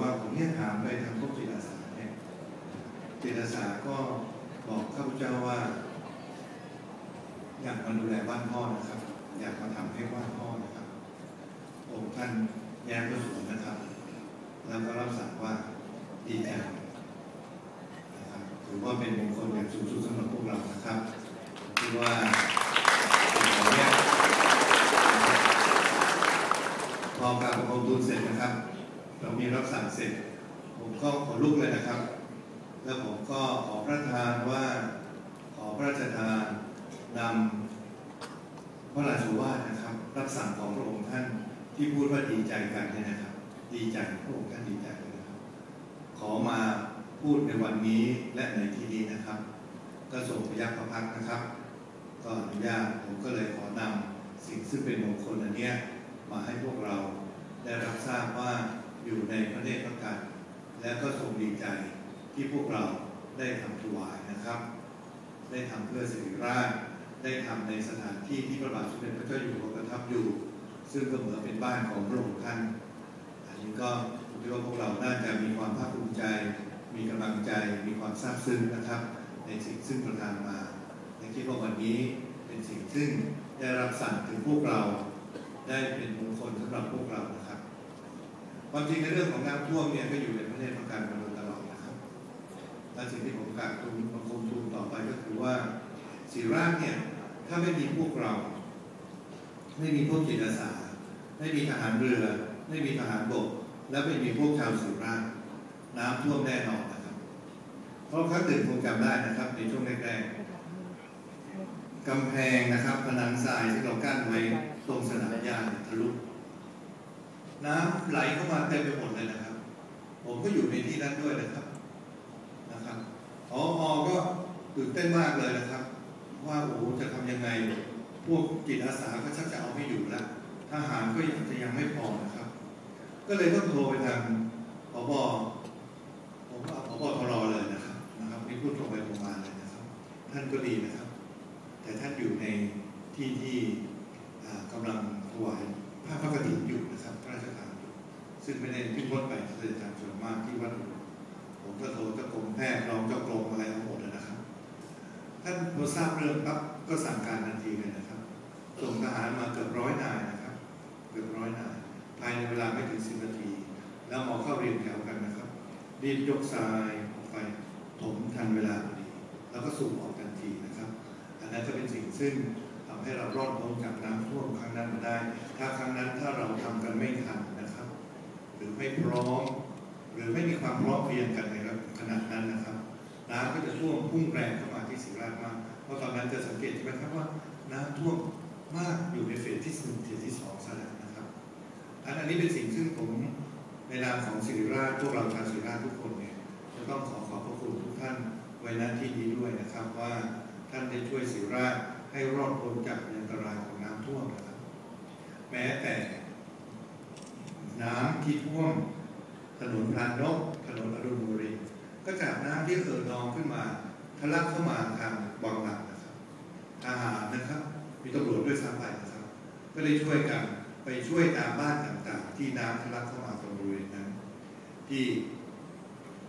ว่าผมเนี่ยถามไปทางพวกจิตอาสาเนี่ยจิตอาสาก็บอกข้าพเจ้าว่า อยากมาดูแลบ้านพ่อนะครับ อยากมาทำให้บ้านพ่อนะครับองค์ท่านแย้มประสวนนะครับ แล้วก็รับสั่งว่าดีใจนะครับถือว่าเป็นมงคลอย่างสูงสุดสำหรับพวกเรานะครับที่ว่าสิ่งเหล่านี้พอการประกอบทูลเสร็จนะครับ เรามีรับสั่งเสร็จ ผมก็ขอลุกเลยนะครับ แล้วผมก็ขอพระทานว่าขอพระราชทานนำพระราชวาทนะครับ รับสั่งของพระองค์ท่านที่พูดว่าดีใจกันเนี่ยนะครับ ดีใจพระองค์ท่านดีใจเลยนะครับ ขอมาพูดในวันนี้และในที่นี้นะครับก็ส่งพยัคฆ์พักนะครับก็อนุญาตผมก็เลยขอนำสิ่งซึ่งเป็นมงคลอันเนี้ยมาให้พวกเราได้รับทราบว่า อยู่ในพระเนตรพระกันและก็ทรงดีใจที่พวกเราได้ทำถวายนะครับ ได้ทำเพื่อสิริราชได้ทำในสถานที่ที่พระบาทสมเด็จพระเจ้าอยู่หัวประทับอยู่ ซึ่งก็เหมือนเป็นบ้านของพระองค์ท่านอันนี้ก็ผมคิดว่าพวกเราน่าจะมีความภาคภูมิใจ มีกำลังใจ มีความซาบซึ้งนะครับ ในสิ่งซึ่งประทานมาในคิดว่าวันนี้เป็นสิ่งซึ่งได้รับสั่งถึงพวกเรา ได้เป็นมงคลสำหรับพวกเรา ความจริงในเรื่องของน้ำท่วมเนี่ยก็อยู่ในประเทศประการมาโดยตลอดนะครับ และสิ่งที่ผมกราบทูลบังคมทูลต่อไปก็คือว่าสีราชเนี่ยถ้าไม่มีพวกเรา ไม่มีพวกจิตอาสา ไม่มีทหารเรือ ไม่มีทหารบก และไม่มีพวกชาวสุราษน้ำท่วมแน่นอนนะครับ เพราะครั้งหนึ่งคงจำได้นะครับ ในช่วงแรกๆกำแพงนะครับผนังทรายที่เรากั้นไว้ตรงสนามหญ้าทะลุ น้ำไหลเข้ามาเต็มไปหมดเลยนะครับ ผมก็อยู่ในที่นั้นด้วยนะครับนะครับพออก็ตื่นเต้นมากเลยนะครับ ว่าโอ้จะทำยังไง พวกจิตอาสาก็ชักจะเอาไม่อยู่แล้วทหารก็ยังจะยังไม่พอนะครับ ก็เลยต้องโทรไปทางผบผมเอาผบทรเลยนะครับนะครับนี่พูดตรงไปตรงมาเลยนะครับ ท่านก็ดีนะครับ แต่ท่านอยู่ในที่ที่อ่ากำลัง ซึ่งไม่ได้ขึ้นรถไปเสด็จทางส่วนมากที่วัดหลวงผมก็โทรเจ้ากรมแพทย์รองเจ้ากรมอะไรทั้งหมดเลยนะครับ ท่านพอทราบเรื่องปั๊บก็สั่งการทันทีเลยนะครับส่งทหารมาเกือบร้อยนายนะครับ เกือบร้อยนายภายในเวลาไม่ถึงสิบนาที แล้วหมอเข้าเรียนแถวกันนะครับรีบยกทรายออกไปถมทันเวลาพอดีแล้วก็สูบออกทันทีนะครับ อันนั้นก็เป็นสิ่งซึ่งทำให้เรารอดพ้นจากน้ำท่วมครั้งนั้นมาได้ ถ้าครั้งนั้นถ้าเราทำกันไม่ทันนะครับ หรือไม่ พร้อม หรือไม่มีความพร้อมเพรียงกันในขณะนั้นนะครับ น้ำก็จะท่วมพุ่งแรงเข้ามาที่ศรีราชมากเพราะตอนนั้นจะสังเกตใช่ไหมครับว่าน้ำท่วมมากอยู่ในเฟสที่หนึ่งเฟสที่สองซะแล้วนะครับอันอันนี้เป็นสิ่งซึ่งผมในนามของศิริราชพวกเราชาวศิริราชทุกคนเนี่ยจะต้องขอขอบพระคุณทุกท่านไว้ณที่นี้ด้วยนะครับว่าท่านได้ช่วยศิริราชให้รอดพ้นจากอันตรายของน้ำท่วมนะครับ แม้แต่ น้ำที่ท่วมถนนพรานนกถนนอรุณบุรีก็จากน้ำที่เอ่อนองขึ้นมาทะลักเข้ามาทางวังหลังนะครับทหารนะครับ มีตำรวจด้วยซ้ำไปนะครับ ก็ได้ช่วยกันไปช่วยตามบ้านต่างๆ ที่น้ำทะลักเข้ามาตรงบริเวณนั้น ที่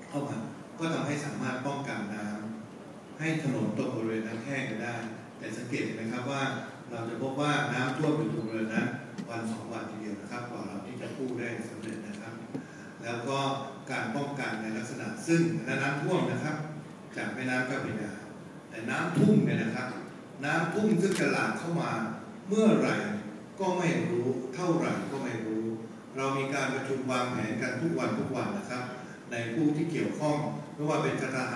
เข้ามาก็ทำให้สามารถป้องกันน้ำให้ถนนตรงบริเวณนั้นแห้งไปได้ แต่สังเกตเห็นไหมครับว่าเราจะพบว่าน้ำท่วมอยู่ตรงบริเวณนั้นวันสองวันทีเดียวนะครับกว่าเราที่ กู้ได้สำเร็จนะครับ แล้วก็การป้องกันในลักษณะซึ่งน้ำท่วมนะครับ จากแม่น้ำเจ้าพระยาแต่น้ำทุ่งเนี่ยนะครับ น้ำทุ่งซึ่งจะหลากเข้ามาเมื่อไหร่ก็ไม่รู้เท่าไหร่ก็ไม่รู้ เรามีการประชุมวางแผนกันทุกวันทุกวันนะครับ ในผู้ที่เกี่ยวข้องไม่ว่าเป็นทหาร